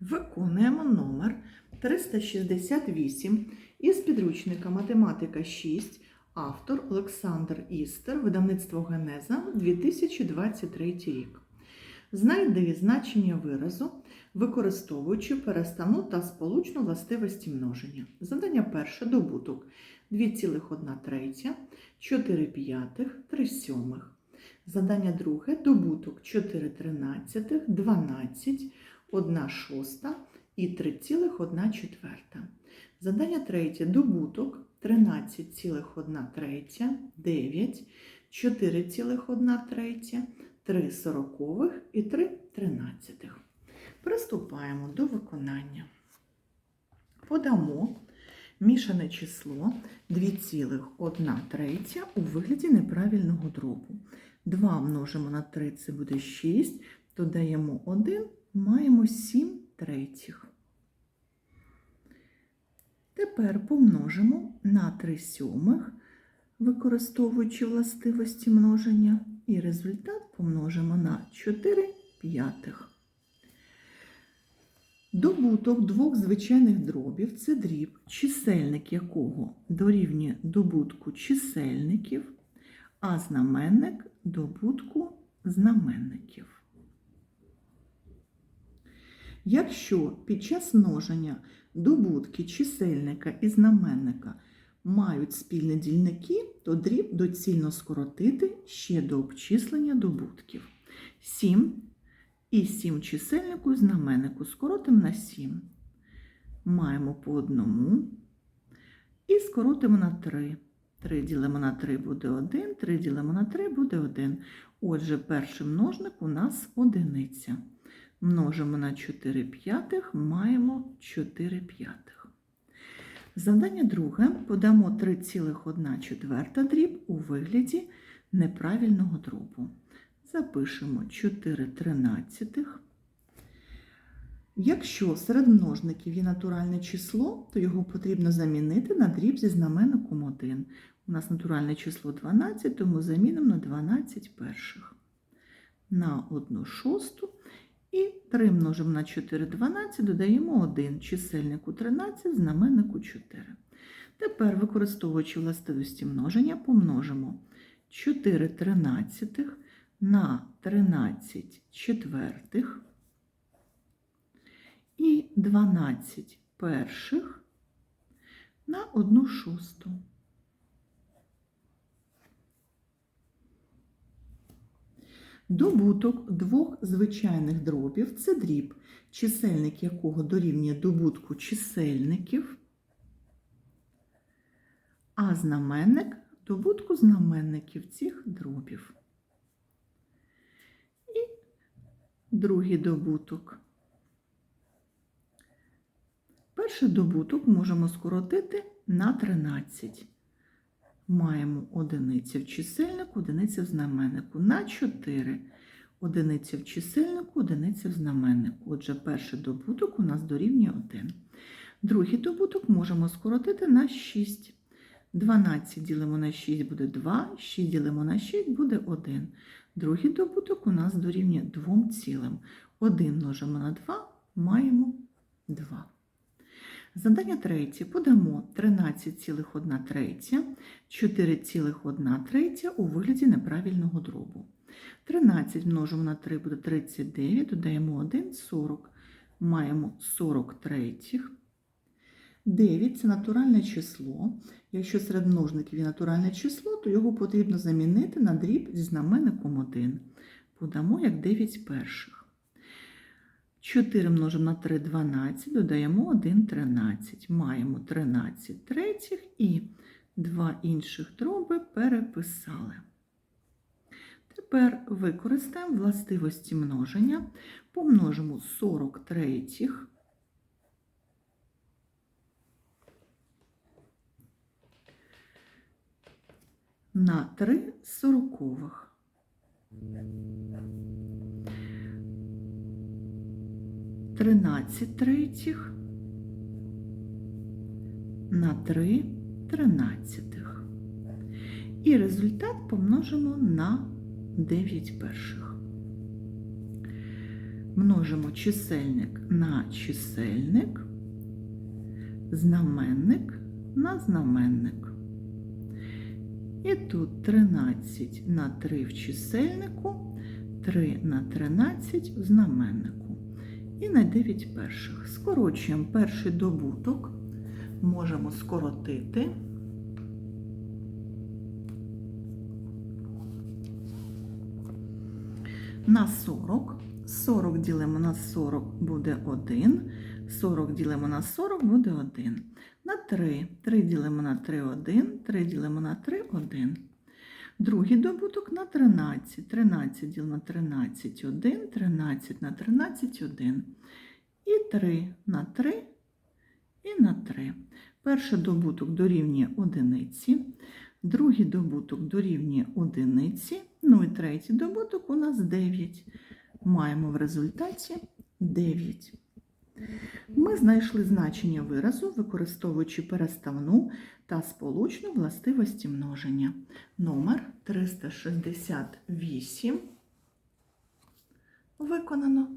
Виконуємо номер 368 із підручника Математика 6, автор Олександр Істер, видавництво Генеза 2023 рік. Знайди значення виразу, використовуючи переставну та сполучну властивості множення. Задання перше добуток 2,1 третя, 4 п'ятих, 3 сьомих. Задання друге добуток 4 тринадцятих, 12, 1 шоста і 3,1 четверта. Задання третє добуток 13,1 третя, 9, 4,1 третя, 3 сорокових і 3 тринадцятих. Приступаємо до виконання. Подамо мішане число 2,1 третя у вигляді неправильного дробу. 2 множимо на 3 це буде 6, додаємо 1, маємо 7 третіх. Тепер помножимо на 3 сьомих, використовуючи властивості множення, і результат помножимо на 4 п'ятих. Добуток двох звичайних дробів це дріб, чисельник якого дорівнює добутку чисельників, а знаменник добутку знаменників. Якщо під час множення добутки чисельника і знаменника мають спільні дільники, то дріб доцільно скоротити ще до обчислення добутків. 7 і 7 чисельнику і знаменнику скоротимо на 7. Маємо по одному і скоротимо на 3. 3 ділимо на 3 буде 1, 3 ділимо на 3 буде 1. Отже, перший множник у нас одиниця. Множимо на 4 п'ятих, маємо 4 п'ятих. Завдання друге. Подамо 3,1 четверта дріб у вигляді неправильного дробу. Запишемо 4 тринадцятих. Якщо серед множників є натуральне число, то його потрібно замінити на дріб зі знаменником 1. У нас натуральне число 12, тому замінимо на 12 перших. На 1 шосту. І 3 множимо на 4 12, додаємо 1 чисельнику 13, знаменнику 4. Тепер, використовуючи властивості множення, помножимо 4 тринадцятих на 13 четвертих і 12 перших на 1 шосту. Добуток двох звичайних дробів це дріб, чисельник якого дорівнює добутку чисельників, а знаменник добутку знаменників цих дробів. І другий добуток. Перший добуток можемо скоротити на 13. Маємо одиницю в чисельнику, одиницю в знаменнику. На 4 одиниця в чисельнику, одиниця в знаменнику. Отже, перший добуток у нас дорівнює 1. Другий добуток можемо скоротити на 6. 12 ділимо на 6 буде 2, 6 ділимо на 6 буде 1. Другий добуток у нас дорівнює 2 цілим. 1 множимо на 2, маємо 2. Задання третє. Подамо 13,1 третя, 4,1 третя у вигляді неправильного дробу. 13 множимо на 3 буде 39, додаємо 1, 40. Маємо 40 третіх. 9 це натуральне число. Якщо серед множників є натуральне число, то його потрібно замінити на дріб зі знаменником 1. Подамо як 9 перших. 4 множимо на 3 12, додаємо 1 13. Маємо 13 третіх і два інших дроби переписали. Тепер використаємо властивості множення, помножимо 40 третіх на 3 сорокових. Тринадцять третіх на 3 тринадцятих. І результат помножимо на 9 перших. Множимо чисельник на чисельник, знаменник на знаменник. І тут 13 на 3 в чисельнику, 3 на 13 в знаменнику. І на 9 перших. Скорочуємо перший добуток, можемо скоротити. На 40. 40 ділимо на 40 буде 1. 40 ділимо на 40 буде 1. На 3. 3 ділимо на 3 1. 3 ділимо на 3 1. Другий добуток на 13. 13 ділимо на 13 1. 13 на 13 1. І 3 на 3 і на 3. Перший добуток дорівнює одиниці. Другий добуток дорівнює одиниці. Ну і третій добуток у нас 9. Маємо в результаті 9. Ми знайшли значення виразу, використовуючи переставну та сполучну властивості множення. Номер 368 виконано.